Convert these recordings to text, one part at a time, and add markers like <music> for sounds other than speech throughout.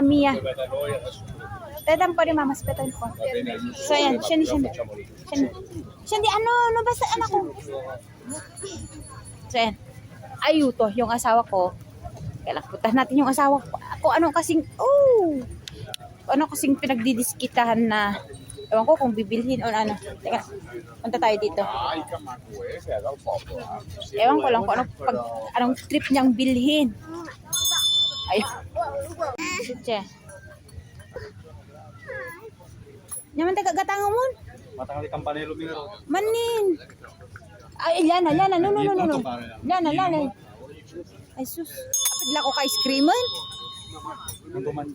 Mia. Dadam pa rin mamas petan ko. So ayan, siya ni siya ni. Siya ni. Siya ni ano, ano basta anak ko. So ayan. Ayuto, yung asawa ko. Kailangan puntahan natin yung asawa ko. Ako ano kasing, oh! Ano kasing pinagdidiskitahan na Ewan ko kung bibilhin o ano. Teka, punta tayo dito. Ewan ko lang kung ano, pag, anong trip niyang bilhin. Ayun. Sitya. Naman taga gatango mo. Matang di kampanelo minero. Manin. Ay, lana, lana, no, no, no, no, no. Lana, lana. Ay, sus. Apigla ko ka ice cream man. Ang tuman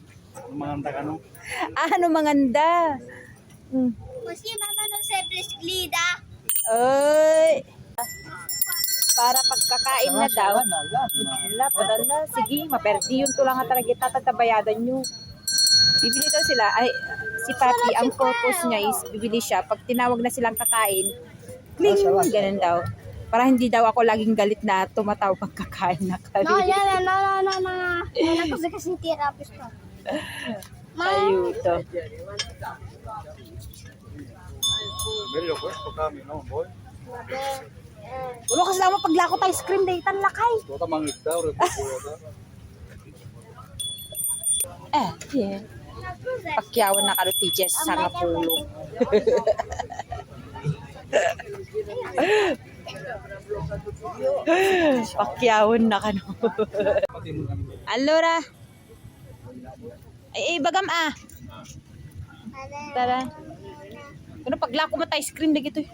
manganta ka no. <laughs> Ah, ano manganda. Hmm. Kasi mama nung seblis glida. Ay. Para pagkakain na daw. Wala, padala. Sige, maperdi yun to lang at talaga tatatabayadan nyo. Bibili daw sila. Ay, si Papi, ang purpose niya is bibili siya. Pag tinawag na silang kakain, kling, ganun daw. Para hindi daw ako laging galit na tumataw pagkakain na kami. No, yan, no, no, no, no. Yan ako sa kasing therapist ko. Ayuto. Meglio questo kami no, boy. Ulo kasi naman paglako tayo ice cream day, tan lakay. Tuota mangitda ore pupuota. Eh, yeah. Pakyawan na karo tijes sa nga pulo. Pakyawan na kano. Allora. Ay, ay, bagam ah. Tara. Ano paglako mo tayo ice cream na gito. eh.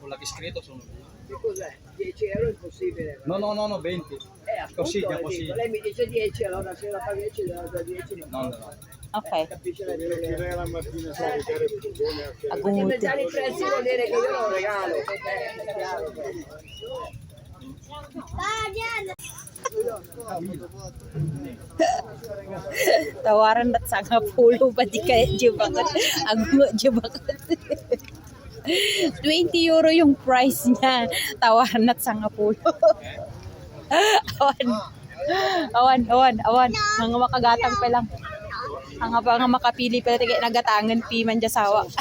Con la che scritto sono Che cos'è? 10 euro è impossibile. No, no, no, no, 20. Eh, appunto, Così, dico, così. Lei mi dice 10, allora se la fa 10, le do 10. No, no, no. Okay. Capisce la differenza? la mattina sai che Di Aguti. mezzare i prezzi vuol dire che io lo regalo. Eh, è chiaro. Tawaran at sa nga pulo ba di kaya jibakot? Ang jibakot. 20 euro yung price niya. Tawaran at sa nga pulo. awan. Awan, awan, awan. Mga makagatang pa lang. Ang nga nga makapili pa tigay nagatangan pi man jasawa. <laughs>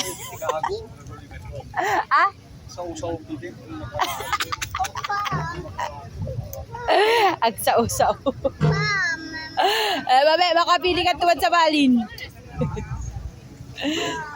ah, <laughs> Sau-sau bitin. ag sa usaw. eh, babe, makapili ka tuwad sa balin. <laughs>